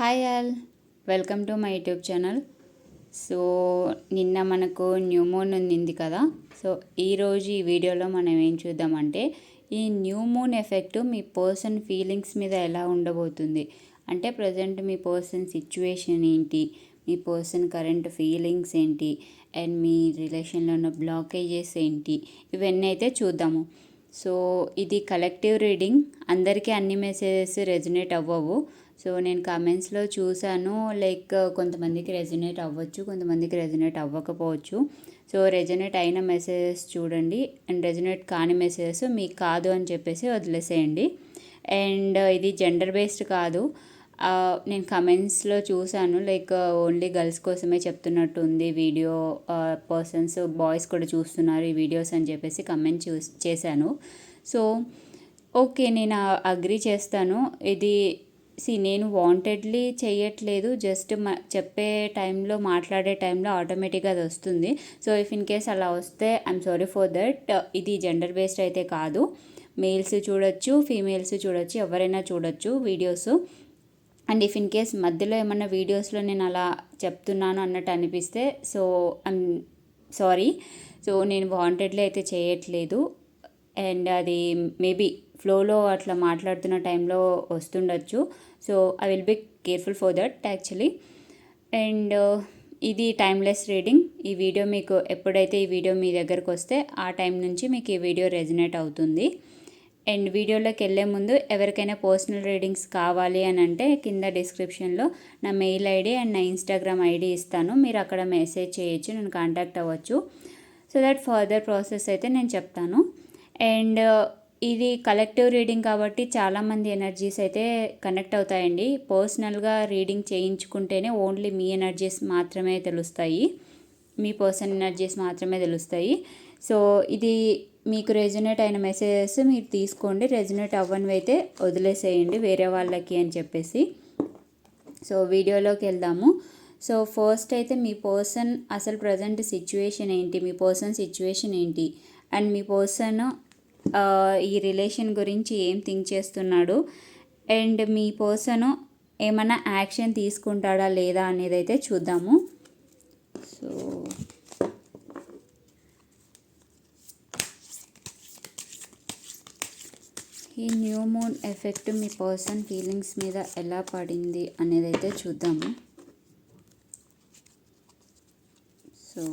Hi all welcome to my YouTube channel so నిన్న మనకు moon ఉంది కదా సో ఈరోజు ఈ వీడియోలో మనం ఏం చూద్దామంటే ఈ మూన్ ఎఫెక్ట్ మీ పర్సన్ ఫీలింగ్స్ మీద ఎలా ఉండబోతుంది అంటే ప్రజెంట్ మీ పర్సన్ సిచ్యువేషన్ ఏంటి మీ పర్సన్ కరెంట్ ఫీలింగ్స్ ఏంటి అండ్ మీ రిలేషన్లో ఉన్న బ్లాకేజెస్ ఏంటి ఇవన్నీ అయితే చూద్దాము సో ఇది కలెక్టివ్ రీడింగ్ అందరికీ అన్ని మెసేజెస్ రెజినేట్ అవ్వవు సో నేను కమెంట్స్లో చూశాను లైక్ కొంతమందికి రెజనేట్ అవ్వచ్చు కొంతమందికి రెజనేట్ అవ్వకపోవచ్చు సో రెజనేట్ అయిన మెసేజెస్ చూడండి అండ్ రెజనేట్ కాని మెసేజెస్ మీకు కాదు అని చెప్పేసి వదిలేసేయండి అండ్ uh, ఇది జెండర్ బేస్డ్ కాదు uh, నేను కమెంట్స్లో చూశాను లైక్ ఓన్లీ గర్ల్స్ కోసమే చెప్తున్నట్టు ఉంది వీడియో పర్సన్స్ బాయ్స్ కూడా చూస్తున్నారు ఈ వీడియోస్ అని చెప్పేసి కమెంట్ చూ చేశాను సో ఓకే నేను అగ్రి uh, చేస్తాను ఇది సి నేను వాంటెడ్లీ చేయట్లేదు జస్ట్ మా చెప్పే టైంలో మాట్లాడే టైంలో ఆటోమేటిక్గా అది వస్తుంది సో ఇఫ్ ఇన్ కేస్ అలా వస్తే ఐఎమ్ సారీ ఫర్ దట్ ఇది జెండర్ బేస్డ్ అయితే కాదు మేల్స్ చూడొచ్చు ఫీమేల్స్ చూడొచ్చు ఎవరైనా చూడొచ్చు videos and if in case మధ్యలో ఏమన్నా వీడియోస్లో నేను అలా చెప్తున్నాను అన్నట్టు అనిపిస్తే సో ఐమ్ సారీ సో నేను వాంటెడ్లీ అయితే చేయట్లేదు అండ్ అది మేబీ ఫ్లోలో అట్లా మాట్లాడుతున్న టైంలో వస్తుండొచ్చు so I will be careful for that actually and ఇది టైమ్లెస్ రీడింగ్ ఈ వీడియో మీకు ఎప్పుడైతే ఈ వీడియో మీ దగ్గరకు వస్తే ఆ టైం నుంచి మీకు ఈ వీడియో రెజినేట్ అవుతుంది అండ్ వీడియోలోకి వెళ్ళే ముందు ఎవరికైనా పర్సనల్ రీడింగ్స్ కావాలి అని అంటే కింద డిస్క్రిప్షన్లో నా మెయిల్ ఐడి అండ్ నా ఇన్స్టాగ్రామ్ ఐడి ఇస్తాను మీరు అక్కడ మెసేజ్ చేయొచ్చు నేను కాంటాక్ట్ అవ్వచ్చు సో దట్ ఫర్దర్ ప్రాసెస్ అయితే నేను చెప్తాను అండ్ ఇది కలెక్టివ్ రీడింగ్ కాబట్టి చాలామంది ఎనర్జీస్ అయితే కనెక్ట్ అవుతాయండి పర్సనల్గా రీడింగ్ చేయించుకుంటేనే ఓన్లీ మీ ఎనర్జీస్ మాత్రమే తెలుస్తాయి మీ పర్సన్ ఎనర్జీస్ మాత్రమే తెలుస్తాయి సో ఇది మీకు రెజొనేట్ అయిన మెసేజెస్ మీరు తీసుకోండి రెజొనేట్ అవ్వనివి అయితే వదిలేసేయండి వేరే వాళ్ళకి అని చెప్పేసి సో వీడియోలోకి వెళ్దాము సో ఫస్ట్ అయితే మీ పర్సన్ అసలు ప్రజెంట్ సిచ్యువేషన్ ఏంటి మీ పర్సన్ సిచ్యువేషన్ ఏంటి అండ్ మీ పర్సన్ ఈ రిలేషన్ గురించి ఏం థింక్ చేస్తున్నాడు అండ్ మీ పర్సన్ ఏమైనా యాక్షన్ తీసుకుంటాడా లేదా అనేది అయితే చూద్దాము సో ఈ న్యూ మూన్ ఎఫెక్ట్ మీ పర్సన్ ఫీలింగ్స్ మీద ఎలా పడింది అనేది అయితే చూద్దాము so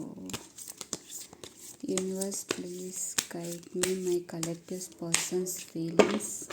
Universe, please guide me, my collective person's feelings.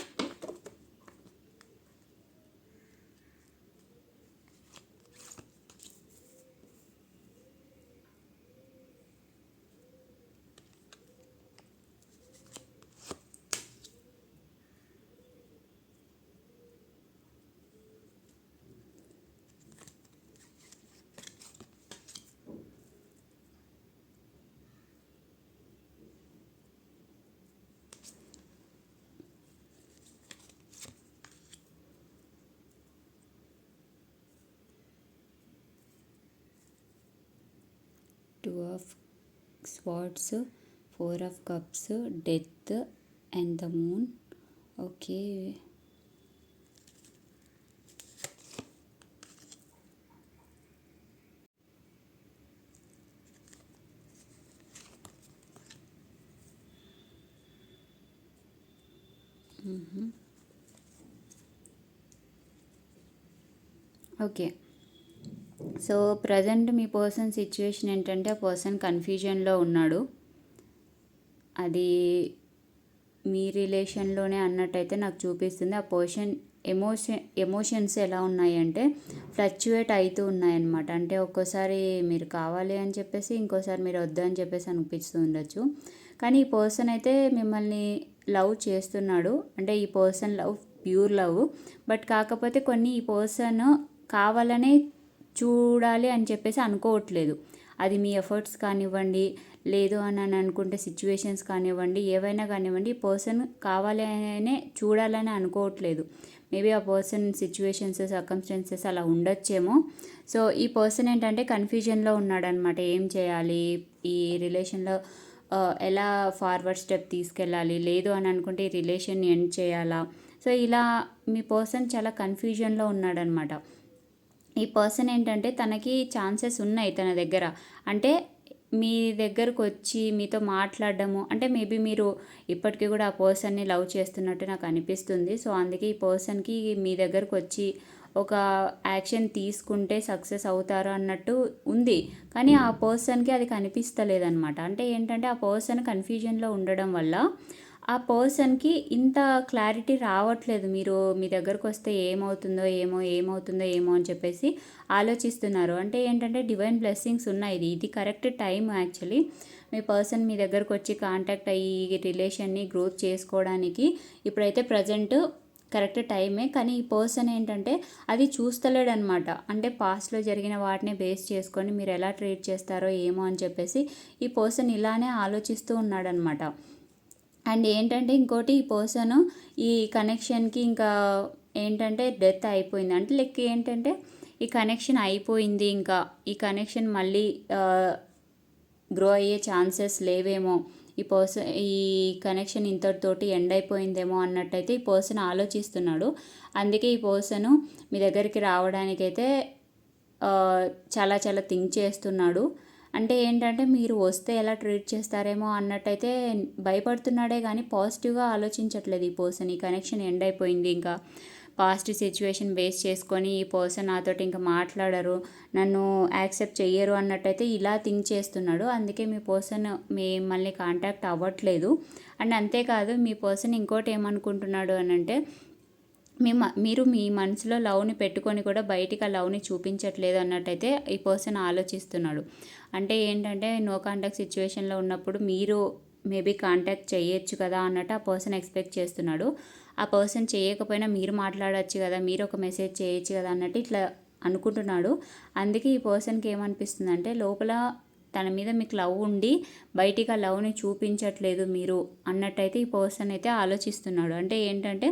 So four of cups, death and the moon. Okay. Mm -hmm. Okay. So present me person situation ఏంటంటే ఆ person కన్ఫ్యూజన్లో ఉన్నాడు అది మీ రిలేషన్లోనే అన్నట్టయితే నాకు చూపిస్తుంది ఆ పర్సన్ ఎమోషన్ ఎమోషన్స్ ఎలా ఉన్నాయంటే ఫ్లక్చువేట్ అవుతూ ఉన్నాయన్నమాట అంటే ఒక్కోసారి మీరు కావాలి అని చెప్పేసి ఇంకోసారి మీరు వద్దు అని చెప్పేసి అనిపిస్తూ ఉండొచ్చు కానీ ఈ పర్సన్ అయితే మిమ్మల్ని లవ్ చేస్తున్నాడు అంటే ఈ person love pure love but కాకపోతే కొన్ని ఈ పర్సన్ కావాలనే చూడాలి అని చెప్పేసి అనుకోవట్లేదు అది మీ ఎఫర్ట్స్ కానివ్వండి లేదు అని అని అనుకుంటే సిచ్యువేషన్స్ కానివ్వండి ఏవైనా కానివ్వండి ఈ పర్సన్ కావాలనే చూడాలని అనుకోవట్లేదు మేబీ ఆ పర్సన్ సిచ్యువేషన్స్ సర్కమ్స్టెన్సెస్ అలా ఉండొచ్చేమో సో ఈ పర్సన్ ఏంటంటే కన్ఫ్యూజన్లో ఉన్నాడనమాట ఏం చేయాలి ఈ రిలేషన్లో ఎలా ఫార్వర్డ్ స్టెప్ తీసుకెళ్ళాలి లేదు అని అనుకుంటే ఈ రిలేషన్ ఎండ్ చేయాలా సో ఇలా మీ పర్సన్ చాలా కన్ఫ్యూజన్లో ఉన్నాడనమాట ఈ పర్సన్ ఏంటంటే తనకి ఛాన్సెస్ ఉన్నాయి తన దగ్గర అంటే మీ దగ్గరకు వచ్చి మీతో మాట్లాడడము అంటే మేబీ మీరు ఇప్పటికీ కూడా ఆ పర్సన్ని లవ్ చేస్తున్నట్టు నాకు అనిపిస్తుంది సో అందుకే ఈ పర్సన్కి మీ దగ్గరకు వచ్చి ఒక యాక్షన్ తీసుకుంటే సక్సెస్ అవుతారు అన్నట్టు ఉంది కానీ ఆ పర్సన్కి అది కనిపిస్తలేదనమాట అంటే ఏంటంటే ఆ పర్సన్ కన్ఫ్యూజన్లో ఉండడం వల్ల ఆ పర్సన్కి ఇంత క్లారిటీ రావట్లేదు మీరు మీ దగ్గరకు వస్తే ఏమవుతుందో ఏమో ఏమవుతుందో ఏమో అని చెప్పేసి ఆలోచిస్తున్నారు అంటే ఏంటంటే డివైన్ బ్లెస్సింగ్స్ ఉన్నాయి ఇది ఇది కరెక్ట్ టైం యాక్చువల్లీ మీ పర్సన్ మీ దగ్గరకు వచ్చి కాంటాక్ట్ అయ్యి రిలేషన్ని గ్రోత్ చేసుకోవడానికి ఇప్పుడైతే ప్రజెంట్ కరెక్ట్ టైమే కానీ ఈ పర్సన్ ఏంటంటే అది చూస్తలేడనమాట అంటే పాస్ట్లో జరిగిన వాటిని బేస్ చేసుకొని మీరు ఎలా ట్రీట్ చేస్తారో ఏమో అని చెప్పేసి ఈ పర్సన్ ఇలానే ఆలోచిస్తూ ఉన్నాడనమాట అండ్ ఏంటంటే ఇంకోటి ఈ పర్సన్ ఈ కనెక్షన్కి ఇంకా ఏంటంటే డెత్ అయిపోయింది అంటే లెక్క ఏంటంటే ఈ కనెక్షన్ అయిపోయింది ఇంకా ఈ కనెక్షన్ మళ్ళీ గ్రో అయ్యే ఛాన్సెస్ లేవేమో ఈ పర్సన్ ఈ కనెక్షన్ ఇంతటితోటి ఎండ్ అయిపోయిందేమో అన్నట్టయితే ఈ పర్సన్ ఆలోచిస్తున్నాడు అందుకే ఈ పర్సన్ మీ దగ్గరికి రావడానికైతే చాలా చాలా థింక్ చేస్తున్నాడు అంటే ఏంటంటే మీరు వస్తే ఎలా ట్రీట్ చేస్తారేమో అన్నట్టయితే భయపడుతున్నాడే కానీ పాజిటివ్గా ఆలోచించట్లేదు ఈ పర్సన్ ఈ కనెక్షన్ ఎండ్ అయిపోయింది ఇంకా పాస్ట్ సిచ్యువేషన్ బేస్ చేసుకొని ఈ పర్సన్ నాతో ఇంకా మాట్లాడరు నన్ను యాక్సెప్ట్ చెయ్యరు అన్నట్టయితే ఇలా థింక్ చేస్తున్నాడు అందుకే మీ పర్సన్ మిమ్మల్ని కాంటాక్ట్ అవ్వట్లేదు అండ్ అంతేకాదు మీ పర్సన్ ఇంకోటి ఏమనుకుంటున్నాడు అని అంటే మీ మీరు మీ మనసులో లవ్ని పెట్టుకొని కూడా బయటికి ఆ లవ్ని చూపించట్లేదు అన్నట్టయితే ఈ పర్సన్ ఆలోచిస్తున్నాడు అంటే ఏంటంటే నో కాంటాక్ట్ సిచ్యువేషన్లో ఉన్నప్పుడు మీరు మేబీ కాంటాక్ట్ చేయొచ్చు కదా అన్నట్టు ఆ పర్సన్ ఎక్స్పెక్ట్ చేస్తున్నాడు ఆ పర్సన్ చేయకపోయినా మీరు మాట్లాడచ్చు కదా మీరు ఒక మెసేజ్ చేయొచ్చు కదా అన్నట్టు ఇట్లా అనుకుంటున్నాడు అందుకే ఈ పర్సన్కి ఏమనిపిస్తుంది అంటే లోపల తన మీద మీకు లవ్ ఉండి బయటికి ఆ లవ్ని చూపించట్లేదు మీరు అన్నట్టయితే ఈ పర్సన్ అయితే ఆలోచిస్తున్నాడు అంటే ఏంటంటే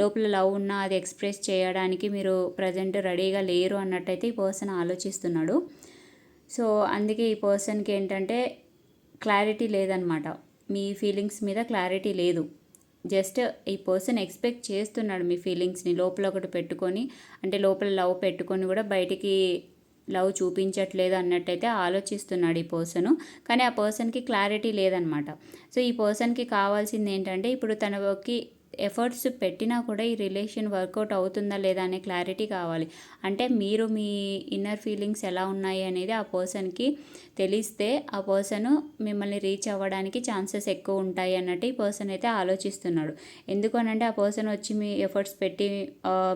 లోపల లవ్ ఉన్నా అది ఎక్స్ప్రెస్ చేయడానికి మీరు ప్రజెంట్ రెడీగా లేరు అన్నట్టయితే ఈ పర్సన్ ఆలోచిస్తున్నాడు సో అందుకే ఈ పర్సన్కి ఏంటంటే క్లారిటీ లేదనమాట మీ ఫీలింగ్స్ మీద క్లారిటీ లేదు జస్ట్ ఈ పర్సన్ ఎక్స్పెక్ట్ చేస్తున్నాడు మీ ఫీలింగ్స్ని లోపల ఒకటి పెట్టుకొని అంటే లోపల లవ్ పెట్టుకొని కూడా బయటికి లవ్ చూపించట్లేదు అన్నట్టయితే ఆలోచిస్తున్నాడు ఈ పర్సన్ కానీ ఆ పర్సన్కి క్లారిటీ లేదనమాట సో ఈ పర్సన్కి కావాల్సింది ఏంటంటే ఇప్పుడు తనకి ఎఫర్ట్స్ పెట్టినా కూడా ఈ రిలేషన్ వర్కౌట్ అవుతుందా లేదా అనే క్లారిటీ కావాలి అంటే మీరు మీ ఇన్నర్ ఫీలింగ్స్ ఎలా ఉన్నాయి అనేది ఆ పర్సన్కి తెలిస్తే ఆ పర్సన్ మిమ్మల్ని రీచ్ అవ్వడానికి ఛాన్సెస్ ఎక్కువ ఉంటాయి అన్నట్టు ఈ పర్సన్ అయితే ఆలోచిస్తున్నాడు ఎందుకనంటే ఆ పర్సన్ వచ్చి మీ ఎఫర్ట్స్ పెట్టి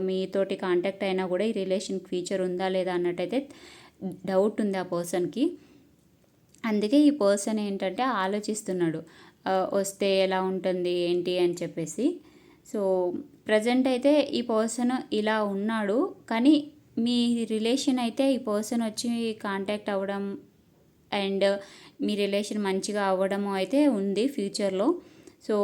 మీతోటి కాంటాక్ట్ అయినా కూడా ఈ రిలేషన్ ఫ్యూచర్ ఉందా లేదా అన్నట్టయితే డౌట్ ఉంది ఆ పర్సన్కి అందుకే ఈ పర్సన్ ఏంటంటే ఆలోచిస్తున్నాడు వస్తే ఎలా ఉంటుంది ఏంటి అని చెప్పేసి సో ప్రజెంట్ అయితే ఈ పర్సన్ ఇలా ఉన్నాడు కానీ మీ రిలేషన్ అయితే ఈ పర్సన్ వచ్చి కాంటాక్ట్ అవ్వడం అండ్ మీ రిలేషన్ మంచిగా అవ్వడము అయితే ఉంది ఫ్యూచర్లో సో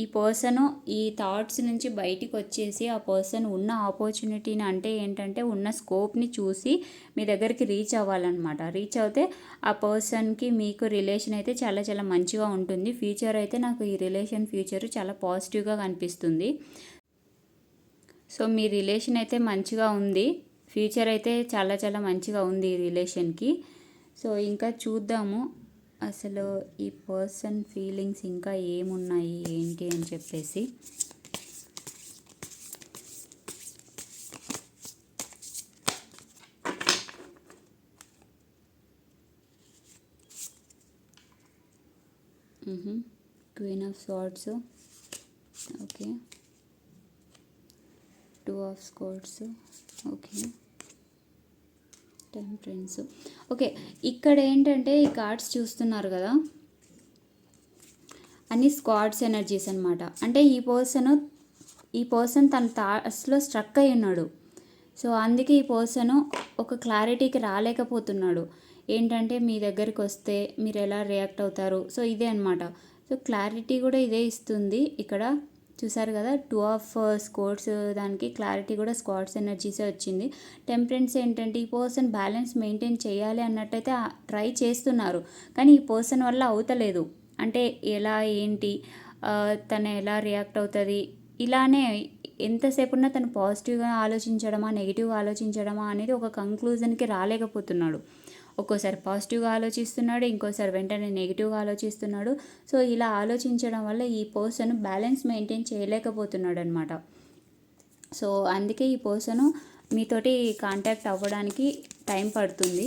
ఈ పర్సన్ ఈ థాట్స్ నుంచి బయటికి వచ్చేసి ఆ పర్సన్ ఉన్న ఆపర్చునిటీని అంటే ఏంటంటే ఉన్న స్కోప్ని చూసి మీ దగ్గరికి రీచ్ అవ్వాలన్నమాట రీచ్ అవుతే ఆ పర్సన్కి మీకు రిలేషన్ అయితే చాలా చాలా మంచిగా ఉంటుంది ఫ్యూచర్ అయితే నాకు ఈ రిలేషన్ ఫ్యూచర్ చాలా పాజిటివ్గా కనిపిస్తుంది సో మీ రిలేషన్ అయితే మంచిగా ఉంది ఫ్యూచర్ అయితే చాలా చాలా మంచిగా ఉంది ఈ రిలేషన్కి సో ఇంకా చూద్దాము అసలు ఈ పర్సన్ ఫీలింగ్స్ ఇంకా ఏమున్నాయి ఏంటి అని చెప్పేసి queen of swords okay two of swords okay time friends okay ఇక్కడ ఏంటంటే ఈ కార్డ్స్ చూస్తున్నారు కదా అన్ని స్క్వాడ్స్ ఎనర్జీస్ అనమాట అంటే ఈ పర్సన్ ఈ పర్సన్ తన థాట్స్లో స్ట్రక్ అయి ఉన్నాడు సో అందుకే ఈ పర్సన్ ఒక క్లారిటీకి రాలేకపోతున్నాడు ఏంటంటే మీ దగ్గరికి వస్తే మీరు ఎలా రియాక్ట్ అవుతారు సో ఇదే అనమాట సో క్లారిటీ కూడా ఇదే ఇస్తుంది ఇక్కడ చూసారు కదా టూ ఆఫ్ స్కోర్స్ దానికి క్లారిటీ కూడా స్క్వాడ్స్ ఎనర్జీసే వచ్చింది టెంపరెన్స్ ఏంటంటే ఈ పర్సన్ బ్యాలెన్స్ మెయింటైన్ చేయాలి అన్నట్టయితే ట్రై చేస్తున్నారు కానీ ఈ పర్సన్ వల్ల అవుతలేదు అంటే ఎలా ఏంటి తను ఎలా రియాక్ట్ అవుతుంది ఇలానే ఎంతసేపు ఉన్నా తను పాజిటివ్గా ఆలోచించడమా నెగిటివ్గా ఆలోచించడమా అనేది ఒక కంక్లూజన్కి రాలేకపోతున్నాడు ఒక్కోసారి పాజిటివ్గా ఆలోచిస్తున్నాడు ఇంకోసారి వెంటనే నెగిటివ్గా ఆలోచిస్తున్నాడు సో ఇలా ఆలోచించడం వల్ల ఈ పర్సన్ బ్యాలెన్స్ మెయింటైన్ చేయలేకపోతున్నాడు అనమాట సో అందుకే ఈ పర్సన్ మీతోటి కాంటాక్ట్ అవ్వడానికి టైం పడుతుంది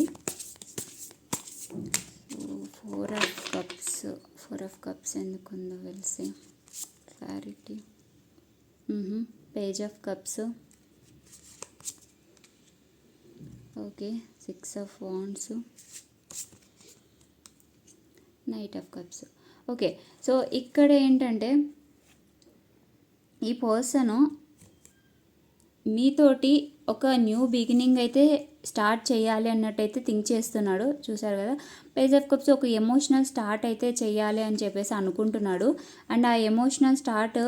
four of cups four of cups ఎందుకుందో తెలిసి clarity page of cups okay six of wands knight of cups okay so ఇక్కడ ఏంటంటే ఈ పర్సన్ మీతోటి ఒక న్యూ బిగినింగ్ అయితే స్టార్ట్ చేయాలి అన్నట్టయితే థింక్ చేస్తున్నాడు చూసారు కదా పేజ్ ఆఫ్ కప్స్ ఒక ఎమోషనల్ స్టార్ట్ అయితే చేయాలి అని చెప్పేసి అనుకుంటున్నాడు అండ్ ఆ ఎమోషనల్ స్టార్ట్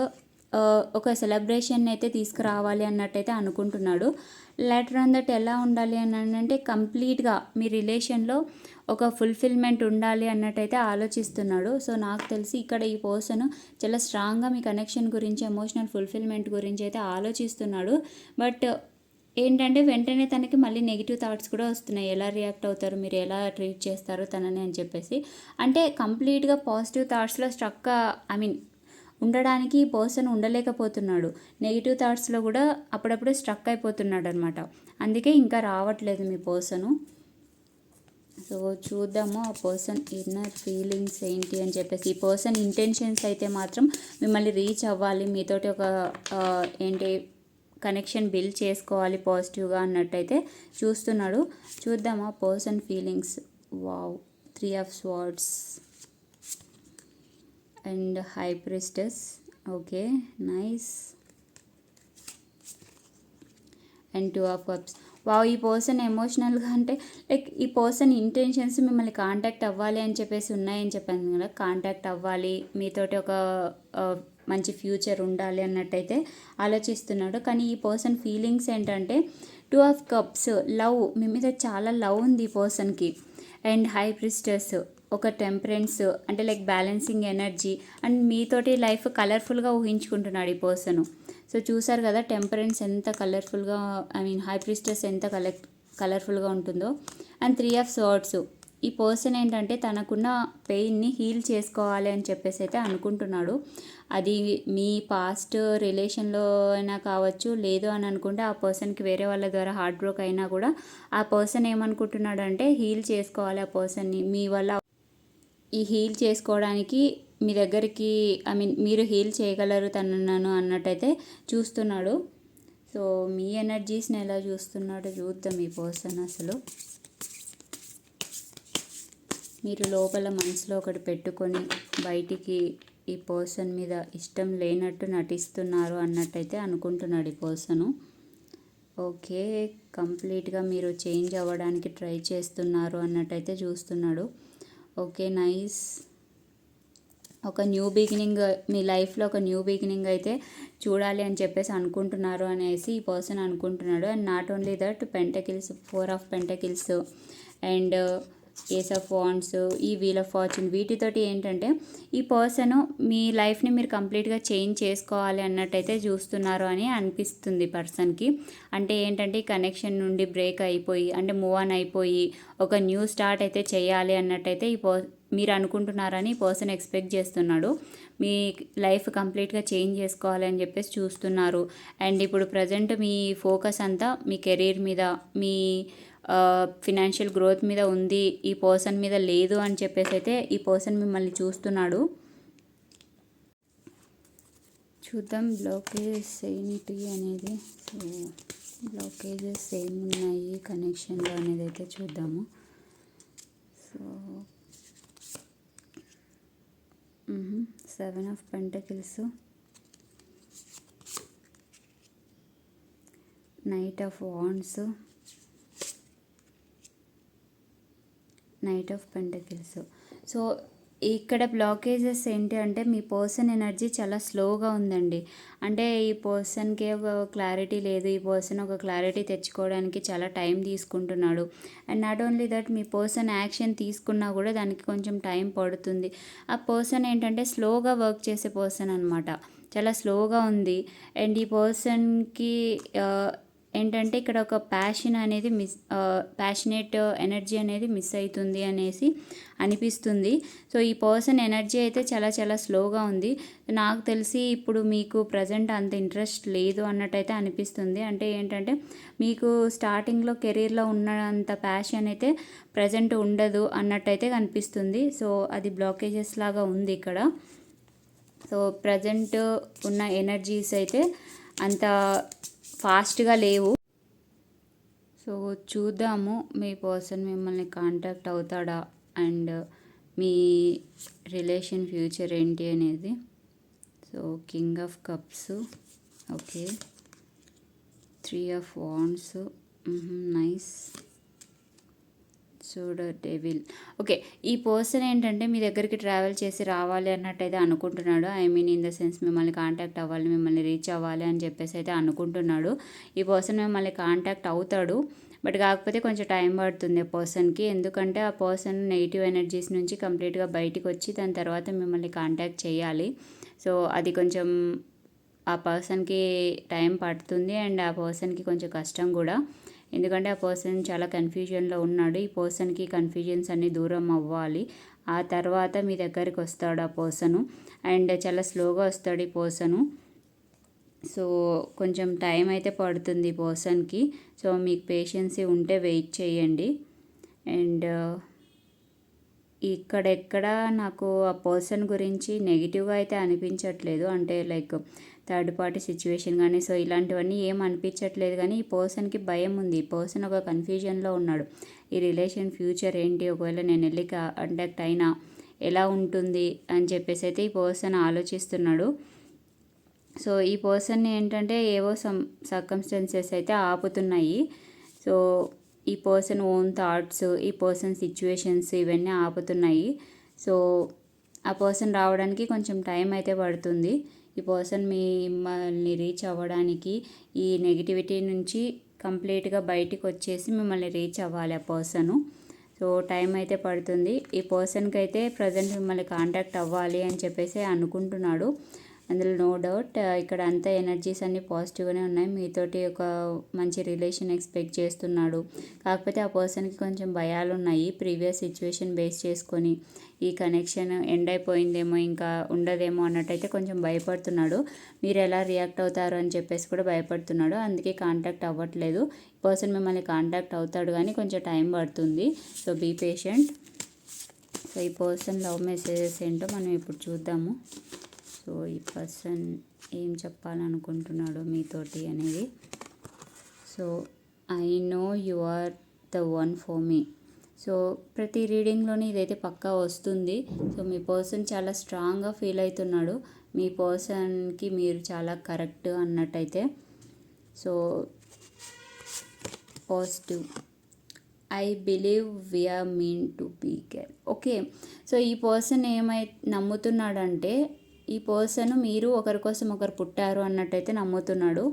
ఒక సెలబ్రేషన్ అయితే తీసుకురావాలి అన్నట్టయితే అనుకుంటున్నాడు లెటర్ దట్ ఎలా ఉండాలి అని అంటే కంప్లీట్గా మీ రిలేషన్లో ఒక ఫుల్ఫిల్మెంట్ ఉండాలి అన్నట్టయితే ఆలోచిస్తున్నాడు సో నాకు తెలిసి ఇక్కడ ఈ పర్సన్ చాలా స్ట్రాంగ్గా మీ కనెక్షన్ గురించి ఎమోషనల్ ఫుల్ఫిల్మెంట్ గురించి అయితే ఆలోచిస్తున్నాడు బట్ ఏంటంటే వెంటనే తనకి మళ్ళీ నెగిటివ్ థాట్స్ కూడా వస్తున్నాయి ఎలా రియాక్ట్ అవుతారు మీరు ఎలా ట్రీట్ చేస్తారు తనని అని చెప్పేసి అంటే కంప్లీట్గా పాజిటివ్ థాట్స్లో స్ట్రక్ ఐ మీన్ ఉండడానికి ఈ పర్సన్ ఉండలేకపోతున్నాడు నెగిటివ్ థాట్స్లో కూడా అప్పుడప్పుడు స్ట్రక్ అయిపోతున్నాడు అనమాట అందుకే ఇంకా రావట్లేదు మీ పర్సను సో చూద్దాము ఆ పర్సన్ ఇన్నర్ ఫీలింగ్స్ ఏంటి అని చెప్పేసి ఈ పర్సన్ ఇంటెన్షన్స్ అయితే మాత్రం మిమ్మల్ని రీచ్ అవ్వాలి మీతోటి ఒక ఏంటి కనెక్షన్ బిల్డ్ చేసుకోవాలి పాజిటివ్గా అన్నట్టయితే చూస్తున్నాడు చూద్దాము ఆ person feelings wow three of swords and high priestess okay nice and two of cups వా ఈ పర్సన్ ఎమోషనల్గా అంటే లైక్ ఈ పర్సన్ ఇంటెన్షన్స్ మిమ్మల్ని కాంటాక్ట్ అవ్వాలి అని చెప్పేసి ఉన్నాయని చెప్పాను కదా కాంటాక్ట్ అవ్వాలి మీతోటి ఒక మంచి ఫ్యూచర్ ఉండాలి అన్నట్టయితే ఆలోచిస్తున్నాడు కానీ ఈ పర్సన్ ఫీలింగ్స్ ఏంటంటే టూ ఆఫ్ కప్స్ లవ్ మీ మీద చాలా లవ్ ఉంది ఈ పర్సన్కి అండ్ హై ప్రిస్టర్స్ ఒక టెంపరెన్స్ అంటే లైక్ బ్యాలెన్సింగ్ ఎనర్జీ అండ్ మీతోటి లైఫ్ కలర్ఫుల్గా ఊహించుకుంటున్నాడు ఈ పర్సన్ సో చూసారు కదా టెంపరెన్స్ ఎంత కలర్ఫుల్గా ఐ మీన్ హై ప్రిస్టెస్ ఎంత కలర్ కలర్ఫుల్గా ఉంటుందో అండ్ త్రీ ఆఫ్ సోర్ట్స్ ఈ పర్సన్ ఏంటంటే తనకున్న పెయిన్ని హీల్ చేసుకోవాలి అని చెప్పేసి అయితే అనుకుంటున్నాడు అది మీ పాస్ట్ రిలేషన్లో అయినా కావచ్చు లేదు అని అనుకుంటే ఆ పర్సన్కి వేరే వాళ్ళ ద్వారా హార్ట్ బ్రోక్ అయినా కూడా ఆ పర్సన్ ఏమనుకుంటున్నాడు అంటే హీల్ చేసుకోవాలి ఆ పర్సన్ని మీ వల్ల ఈ హీల్ చేసుకోవడానికి మీ దగ్గరికి ఐ మీన్ మీరు హీల్ చేయగలరు తనను అన్నట్టయితే చూస్తున్నాడు సో మీ ఎనర్జీస్ని ఎలా చూస్తున్నాడో చూద్దాం ఈ పర్సన్ అసలు మీరు లోపల మనసులో ఒకటి పెట్టుకొని బయటికి ఈ పర్సన్ మీద ఇష్టం లేనట్టు నటిస్తున్నారు అన్నట్టయితే అనుకుంటున్నాడు ఈ పర్సను ఓకే కంప్లీట్గా మీరు చేంజ్ అవ్వడానికి ట్రై చేస్తున్నారు అన్నట్టయితే చూస్తున్నాడు ఓకే నైస్ ఒక న్యూ బిగినింగ్ మీ లైఫ్లో ఒక న్యూ బిగినింగ్ అయితే చూడాలి అని చెప్పేసి అనుకుంటున్నారు అనేసి ఈ పర్సన్ అనుకుంటున్నాడు and not only that pentacles four of pentacles and ace of wands ఈ వీల్ ఆఫ్ ఫార్చ్యూన్ వీటితోటి ఏంటంటే ఈ పర్సన్ మీ లైఫ్ని మీరు కంప్లీట్గా చేంజ్ చేసుకోవాలి అన్నట్టయితే చూస్తున్నారు అని అనిపిస్తుంది పర్సన్కి అంటే ఏంటంటే ఈ కనెక్షన్ నుండి బ్రేక్ అయిపోయి అంటే మూవ్ ఆన్ అయిపోయి ఒక న్యూ స్టార్ట్ అయితే చేయాలి అన్నట్టయితే ఈ పర్ మీరు అనుకుంటున్నారని పర్సన్ ఎక్స్పెక్ట్ చేస్తున్నాడు మీ లైఫ్ కంప్లీట్గా చేంజ్ చేసుకోవాలి అని చెప్పేసి చూస్తున్నారు అండ్ ఇప్పుడు ప్రజెంట్ మీ ఫోకస్ అంతా మీ కెరీర్ మీద మీ ఫినాన్షియల్ గ్రోత్ మీద ఉంది ఈ పర్సన్ మీద లేదు అని చెప్పేసి అయితే ఈ పర్సన్ మిమ్మల్ని చూస్తున్నాడు చూద్దాం బ్లాకేజెస్ ఏంటి అనేది సో ఏమి ఉన్నాయి కనెక్షన్లో అనేది అయితే చూద్దాము so seven of pentacles knight of wands knight of pentacles so ఇక్కడ బ్లాకేజెస్ ఏంటి అంటే మీ పర్సన్ ఎనర్జీ చాలా స్లోగా ఉందండి అంటే ఈ పర్సన్కే ఒక క్లారిటీ లేదు ఈ పర్సన్ ఒక క్లారిటీ తెచ్చుకోవడానికి చాలా టైం తీసుకుంటున్నాడు అండ్ నాట్ ఓన్లీ దట్ మీ పర్సన్ యాక్షన్ తీసుకున్నా కూడా దానికి కొంచెం టైం పడుతుంది ఆ పర్సన్ ఏంటంటే స్లోగా వర్క్ చేసే పర్సన్ అనమాట చాలా స్లోగా ఉంది అండ్ ఈ పర్సన్కి ఏంటంటే ఇక్కడ ఒక ప్యాషన్ అనేది మిస్ ప్యాషనేట్ ఎనర్జీ అనేది మిస్ అవుతుంది అనేసి అనిపిస్తుంది సో ఈ పర్సన్ ఎనర్జీ అయితే చాలా చాలా స్లోగా ఉంది నాకు తెలిసి ఇప్పుడు మీకు ప్రజెంట్ అంత ఇంట్రెస్ట్ లేదు అన్నట్టయితే అనిపిస్తుంది అంటే ఏంటంటే మీకు స్టార్టింగ్లో కెరీర్లో ఉన్నంత ప్యాషన్ అయితే ప్రజెంట్ ఉండదు అన్నట్టయితే కనిపిస్తుంది సో అది బ్లాకేజెస్ లాగా ఉంది ఇక్కడ సో ప్రజెంట్ ఉన్న ఎనర్జీస్ అయితే అంత ఫాస్ట్గా లేవు సో చూద్దాము మీ పర్సన్ మిమ్మల్ని కాంటాక్ట్ అవుతాడా అండ్ మీ రిలేషన్ ఫ్యూచర్ ఏంటి అనేది so king of cups okay three of wands nice చూడ డెవిల్ ఓకే ఈ పర్సన్ ఏంటంటే మీ దగ్గరికి ట్రావెల్ చేసి రావాలి అన్నట్టయితే అనుకుంటున్నాడు I mean in the sense మిమ్మల్ని కాంటాక్ట్ అవ్వాలి మిమ్మల్ని రీచ్ అవ్వాలి అని చెప్పేసి అయితే అనుకుంటున్నాడు ఈ పర్సన్ మిమ్మల్ని కాంటాక్ట్ అవుతాడు బట్ కాకపోతే కొంచెం టైం పడుతుంది ఆ పర్సన్కి ఎందుకంటే ఆ పర్సన్ నెగిటివ్ ఎనర్జీస్ నుంచి కంప్లీట్గా బయటికి వచ్చి దాని తర్వాత మిమ్మల్ని కాంటాక్ట్ చేయాలి సో అది కొంచెం ఆ పర్సన్కి టైం పడుతుంది అండ్ ఆ పర్సన్కి కొంచెం కష్టం కూడా ఎందుకంటే ఆ పర్సన్ చాలా కన్ఫ్యూజన్లో ఉన్నాడు ఈ పర్సన్కి కన్ఫ్యూజన్స్ అన్నీ దూరం అవ్వాలి ఆ తర్వాత మీ దగ్గరికి వస్తాడు ఆ పర్సను అండ్ చాలా స్లోగా వస్తాడు ఈ పర్సను సో కొంచెం టైం అయితే పడుతుంది ఈ పర్సన్కి సో మీకు పేషెన్సీ ఉంటే వెయిట్ చేయండి అండ్ ఇక్కడెక్కడ నాకు ఆ పర్సన్ గురించి నెగిటివ్గా అయితే అనిపించట్లేదు అంటే లైక్ థర్డ్ పార్టీ సిచ్యువేషన్ కానీ సో ఇలాంటివన్నీ ఏం అనిపించట్లేదు కానీ ఈ పర్సన్కి భయం ఉంది ఈ పర్సన్ ఒక కన్ఫ్యూజన్లో ఉన్నాడు ఈ రిలేషన్ ఫ్యూచర్ ఏంటి ఒకవేళ నేను వెళ్ళి కాంటాక్ట్ అయినా ఎలా ఉంటుంది అని చెప్పేసి అయితే ఈ పర్సన్ ఆలోచిస్తున్నాడు సో ఈ పర్సన్ ఏంటంటే ఏవో సమ్ సర్కమ్స్టెన్సెస్ అయితే ఆపుతున్నాయి సో ఈ పర్సన్ ఓన్ థాట్స్ ఈ పర్సన్ సిచ్యువేషన్స్ ఇవన్నీ ఆపుతున్నాయి సో ఆ పర్సన్ రావడానికి కొంచెం టైం అయితే పడుతుంది ఈ పర్సన్ మిమ్మల్ని రీచ్ అవ్వడానికి ఈ నెగిటివిటీ నుంచి కంప్లీట్గా బయటికి వచ్చేసి మిమ్మల్ని రీచ్ అవ్వాలి ఆ పర్సను సో టైం అయితే పడుతుంది ఈ పర్సన్కి అయితే ప్రజెంట్ మిమ్మల్ని కాంటాక్ట్ అవ్వాలి అని చెప్పేసి అనుకుంటున్నాడు అందులో నో డౌట్ uh, ఇక్కడ అంతా ఎనర్జీస్ అన్నీ పాజిటివ్గానే ఉన్నాయి మీతోటి ఒక మంచి రిలేషన్ ఎక్స్పెక్ట్ చేస్తున్నాడు కాకపోతే ఆ పర్సన్కి కొంచెం భయాలు ఉన్నాయి ప్రీవియస్ సిచ్యువేషన్ బేస్ చేసుకొని ఈ కనెక్షన్ ఎండ్ అయిపోయిందేమో ఇంకా ఉండదేమో అన్నట్టయితే కొంచెం భయపడుతున్నాడు మీరు ఎలా రియాక్ట్ అవుతారు అని చెప్పేసి కూడా భయపడుతున్నాడు అందుకే కాంటాక్ట్ అవ్వట్లేదు పర్సన్ మిమ్మల్ని కాంటాక్ట్ అవుతాడు కానీ కొంచెం టైం పడుతుంది సో బీ పేషెంట్ సో ఈ పర్సన్ లవ్ మెసేజెస్ ఏంటో మనం ఇప్పుడు చూద్దాము సో ఈ పర్సన్ ఏం చెప్పాలనుకుంటున్నాడో మీతోటి అనేది so I know you are the one for me so ప్రతి రీడింగ్లోనే ఇదైతే పక్కా వస్తుంది సో మీ పర్సన్ చాలా స్ట్రాంగ్గా ఫీల్ అవుతున్నాడు మీ పర్సన్కి మీరు చాలా కరెక్ట్ అన్నట్టయితే so positive I believe are meant to be care okay so ఈ పర్సన్ ఏమై నమ్ముతున్నాడంటే ఈ పర్సన్ మీరు ఒకరి కోసం ఒకరు పుట్టారు అన్నట్టయితే నమ్ముతున్నాడు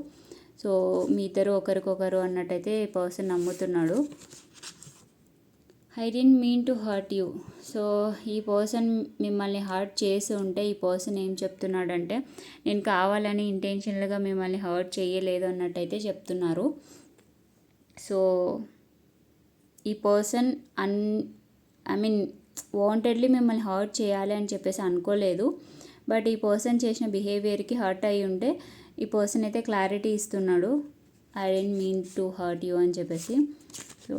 సో మీ ఇద్దరు ఒకరికొకరు అన్నట్టయితే person నమ్ముతున్నాడు I didn't mean to hurt you so ఈ పర్సన్ మిమ్మల్ని హర్ట్ చేసి ఉంటే ఈ పర్సన్ ఏం చెప్తున్నాడంటే నేను కావాలని ఇంటెన్షన్గా మిమ్మల్ని హర్ట్ చేయలేదు అన్నట్టయితే చెప్తున్నారు సో ఈ person an I mean wantedly మిమ్మల్ని హర్ట్ చేయాలి అని చెప్పేసి అనుకోలేదు బట్ ఈ పర్సన్ చేసిన బిహేవియర్కి హర్ట్ అయి ఉంటే ఈ పర్సన్ అయితే క్లారిటీ ఇస్తున్నాడు I didn't mean to hurt you అని చెప్పేసి so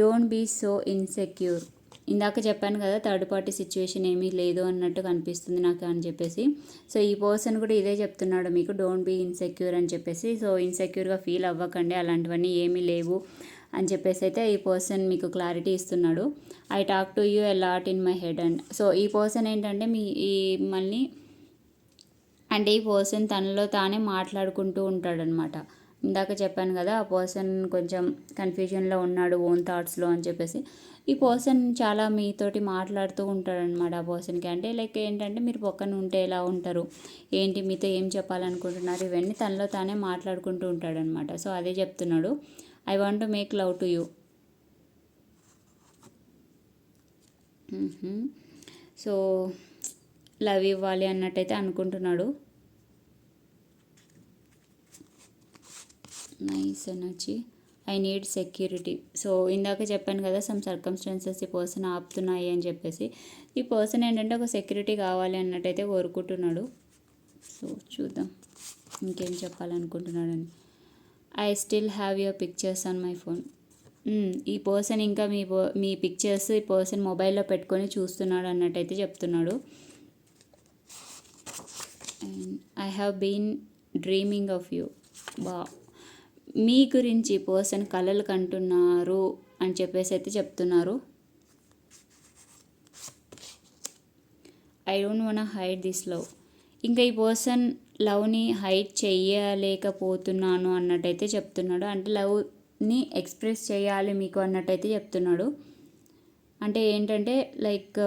don't be so insecure ఇందాక చెప్పాను కదా థర్డ్ పార్టీ సిచ్యువేషన్ ఏమీ లేదు అన్నట్టు కనిపిస్తుంది నాకు అని చెప్పేసి సో ఈ పర్సన్ కూడా ఇదే చెప్తున్నాడు మీకు డోంట్ బీ ఇన్సెక్యూర్ అని చెప్పేసి సో ఇన్సెక్యూర్గా ఫీల్ అవ్వకండి అలాంటివన్నీ ఏమీ లేవు అని చెప్పేసి అయితే ఈ పర్సన్ మీకు క్లారిటీ ఇస్తున్నాడు I talk to you a lot in my head and so ఈ పర్సన్ ఏంటంటే మీ ఈ మళ్ళీ అంటే ఈ పర్సన్ తనలో తానే మాట్లాడుకుంటూ ఉంటాడనమాట ఇందాక చెప్పాను కదా ఆ పర్సన్ కొంచెం కన్ఫ్యూజన్లో ఉన్నాడు ఓన్ థాట్స్లో అని చెప్పేసి ఈ పర్సన్ చాలా మీతోటి మాట్లాడుతూ ఉంటాడనమాట ఆ పర్సన్కి అంటే లైక్ ఏంటంటే మీరు పక్కన ఉంటే ఎలా ఉంటారు ఏంటి మీతో ఏం చెప్పాలనుకుంటున్నారు ఇవన్నీ తనలో తానే మాట్లాడుకుంటూ ఉంటాడనమాట సో అదే చెప్తున్నాడు I want to make love to you so love ఇవ్వాలి అన్నట్టయితే అనుకుంటున్నాడు nice energy I need security so ఇందాక చెప్పాను కదా సమ్ సర్కమ్స్టాన్సెస్ ఈ పర్సన్ ఆపుతున్నాయి అని చెప్పేసి ఈ పర్సన్ ఏంటంటే ఒక సెక్యూరిటీ కావాలి అన్నట్టయితే కోరుకుంటున్నాడు సో చూద్దాం ఇంకేం చెప్పాలనుకుంటున్నాడని I still have your pictures on my phone ఈ పర్సన్ ఇంకా మీ మీ పిక్చర్స్ ఈ పర్సన్ మొబైల్లో పెట్టుకొని చూస్తున్నాడు అన్నట్టయితే చెప్తున్నాడు I have been dreaming of you బా మీ గురించి పర్సన్ కలలు కంటున్నారు అని చెప్పేసి అయితే చెప్తున్నారు I don't want hide this love ఇంకా ఈ పర్సన్ లవ్ని హైట్ చేయలేకపోతున్నాను అన్నట్టయితే చెప్తున్నాడు అంటే లవ్ని ఎక్స్ప్రెస్ చేయాలి మీకు అన్నట్టయితే చెప్తున్నాడు అంటే ఏంటంటే లైక్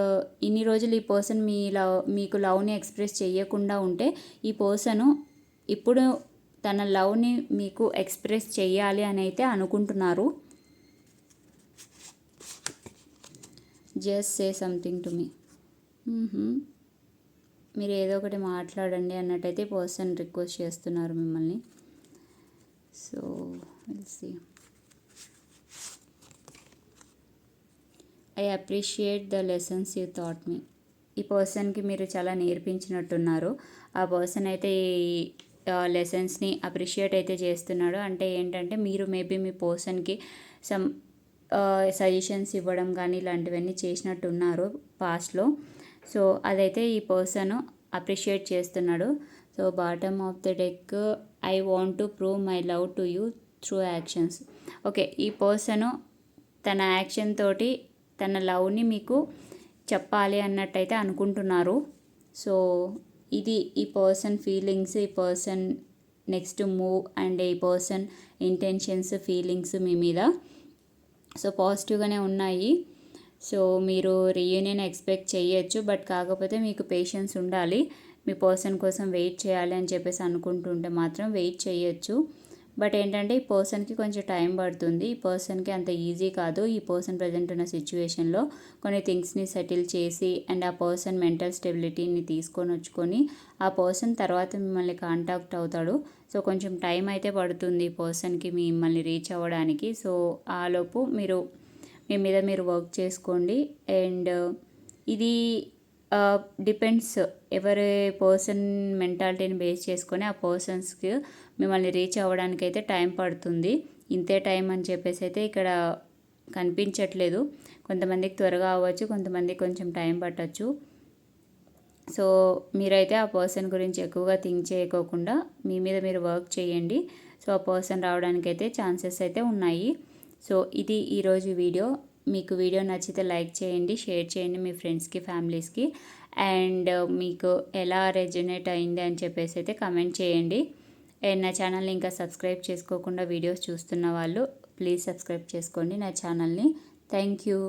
ఇన్ని రోజులు ఈ పర్సన్ మీ లవ్ మీకు లవ్ని ఎక్స్ప్రెస్ చేయకుండా ఉంటే ఈ పర్సను ఇప్పుడు తన లవ్ని మీకు ఎక్స్ప్రెస్ చేయాలి అని అయితే అనుకుంటున్నారు just say something to me మీరు ఏదో ఒకటి మాట్లాడండి అన్నట్టయితే పర్సన్ రిక్వెస్ట్ చేస్తున్నారు మిమ్మల్ని so see I appreciate the lessons you taught me ఈ పర్సన్కి మీరు చాలా నేర్పించినట్టున్నారు ఆ పర్సన్ అయితే ఈ లెసన్స్ని అప్రిషియేట్ అయితే చేస్తున్నాడు అంటే ఏంటంటే మీరు మేబీ మీ పర్సన్కి సమ్ సజెషన్స్ ఇవ్వడం కానీ ఇలాంటివన్నీ చేసినట్టున్నారు పాస్ట్లో సో అదైతే ఈ పర్సన్ అప్రిషియేట్ చేస్తున్నాడు so bottom of the deck I want to prove my love to you through actions okay ఈ పర్సన్ తన యాక్షన్ తోటి తన లవ్ని మీకు చెప్పాలి అన్నట్టయితే అనుకుంటున్నారు సో ఇది ఈ పర్సన్ ఫీలింగ్స్ ఈ పర్సన్ నెక్స్ట్ మూవ్ అండ్ ఈ పర్సన్ ఇంటెన్షన్స్ ఫీలింగ్స్ మీ మీద సో పాజిటివ్గానే ఉన్నాయి సో మీరు రీయూనియన్ ఎక్స్పెక్ట్ చేయొచ్చు బట్ కాకపోతే మీకు పేషెన్స్ ఉండాలి మీ పర్సన్ కోసం వెయిట్ చేయాలి అని చెప్పేసి అనుకుంటుంటే మాత్రం వెయిట్ చేయొచ్చు బట్ ఏంటంటే ఈ పర్సన్కి కొంచెం టైం పడుతుంది ఈ పర్సన్కి అంత ఈజీ కాదు ఈ పర్సన్ ప్రజెంట్ ఉన్న సిచ్యువేషన్లో కొన్ని థింగ్స్ని సెటిల్ చేసి అండ్ ఆ పర్సన్ మెంటల్ స్టెబిలిటీని తీసుకొని వచ్చుకొని ఆ పర్సన్ తర్వాత మిమ్మల్ని కాంటాక్ట్ అవుతాడు సో కొంచెం టైం అయితే పడుతుంది ఈ పర్సన్కి మిమ్మల్ని రీచ్ అవ్వడానికి సో ఆలోపు మీరు మీ మీద మీరు వర్క్ చేసుకోండి అండ్ uh, ఇది డిపెండ్స్ uh, ఎవరి పర్సన్ మెంటాలిటీని బేస్ చేసుకొని ఆ పర్సన్స్కి మిమ్మల్ని రీచ్ అవ్వడానికి అయితే టైం పడుతుంది ఇంతే టైం అని చెప్పేసి అయితే ఇక్కడ కనిపించట్లేదు కొంతమందికి త్వరగా అవ్వచ్చు కొంతమందికి కొంచెం టైం పట్టచ్చు సో మీరైతే ఆ పర్సన్ గురించి ఎక్కువగా థింక్ చేయకోకుండా మీ మీద మీరు వర్క్ చేయండి సో ఆ పర్సన్ రావడానికైతే ఛాన్సెస్ అయితే ఉన్నాయి సో ఇది ఈరోజు వీడియో మీకు వీడియో నచ్చితే లైక్ చేయండి షేర్ చేయండి మీ ఫ్రెండ్స్కి ఫ్యామిలీస్కి అండ్ మీకు ఎలా రెజనేట్ అయింది అని చెప్పేసి అయితే కమెంట్ చేయండి నా ఛానల్ని ఇంకా సబ్స్క్రైబ్ చేసుకోకుండా వీడియోస్ చూస్తున్న వాళ్ళు ప్లీజ్ సబ్స్క్రైబ్ చేసుకోండి నా ఛానల్ని థ్యాంక్ యూ